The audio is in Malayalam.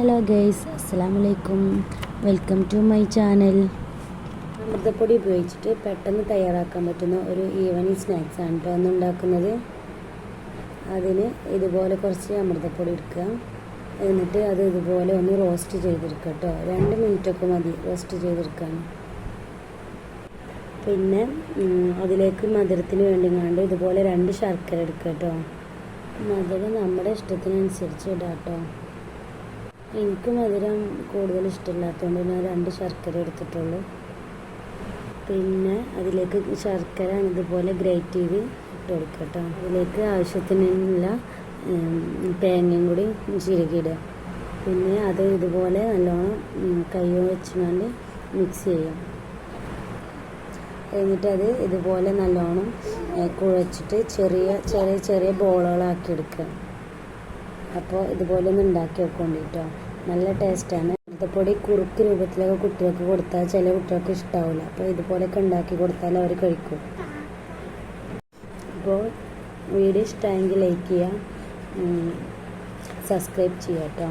ഹലോ ഗൈസ് അസ്സാം വലൈക്കും വെൽക്കം ടു മൈ ചാനൽ അമൃതപ്പൊടി ഉപയോഗിച്ചിട്ട് പെട്ടെന്ന് തയ്യാറാക്കാൻ പറ്റുന്ന ഒരു ഈവനിങ് സ്നാക്സ് ആണ് കേട്ടോ ഉണ്ടാക്കുന്നത്. അതിന് ഇതുപോലെ കുറച്ച് അമൃതപ്പൊടി എടുക്കുക. എന്നിട്ട് അത് ഇതുപോലെ ഒന്ന് റോസ്റ്റ് ചെയ്തെടുക്കുക കേട്ടോ രണ്ട് മിനിറ്റൊക്കെ മതി റോസ്റ്റ് ചെയ്തെടുക്കാൻ. പിന്നെ അതിലേക്ക് മധുരത്തിന് വേണ്ടി കണ്ട് ഇതുപോലെ രണ്ട് ശർക്കര എടുക്കുക കേട്ടോ മധുരം നമ്മുടെ ഇഷ്ടത്തിനനുസരിച്ച് ഇടാം കേട്ടോ എനിക്ക് മധുരം കൂടുതൽ ഇഷ്ടമില്ലാത്തതുകൊണ്ട് ഞാൻ രണ്ട് ശർക്കര എടുത്തിട്ടുള്ളൂ. പിന്നെ അതിലേക്ക് ശർക്കര ഇതുപോലെ ഗ്രേറ്റ് ചെയ്ത് ഇട്ട് കൊടുക്കട്ടോ കേട്ടോ. അതിലേക്ക് ആവശ്യത്തിനുള്ള തേങ്ങയും കൂടി ചിരകിയിടുക പിന്നെ അത് ഇതുപോലെ നല്ലോണം കയ്യോ വെച്ചുകൊണ്ട് മിക്സ് ചെയ്യാം. എന്നിട്ടത് ഇതുപോലെ നല്ലോണം കുഴച്ചിട്ട് ചെറിയ ചെറിയ ചെറിയ ബോളുകളാക്കി എടുക്കുക. അപ്പോൾ ഇതുപോലെ ഒന്ന് ഉണ്ടാക്കി വെക്കൊണ്ടിട്ടോ നല്ല ടേസ്റ്റാണ് പൊടി കുറുക്ക് രൂപത്തിലൊക്കെ കുട്ടികൾക്ക് കൊടുത്താൽ ചില കുട്ടികൾക്ക് ഇഷ്ടാവില്ല അപ്പോൾ ഇതുപോലെയൊക്കെ ഉണ്ടാക്കി കൊടുത്താൽ അവർ കഴിക്കും. അപ്പോൾ വീഡിയോ ഇഷ്ടമായെങ്കിൽ ലൈക്ക് ചെയ്യുക സബ്സ്ക്രൈബ് ചെയ്യാം കേട്ടോ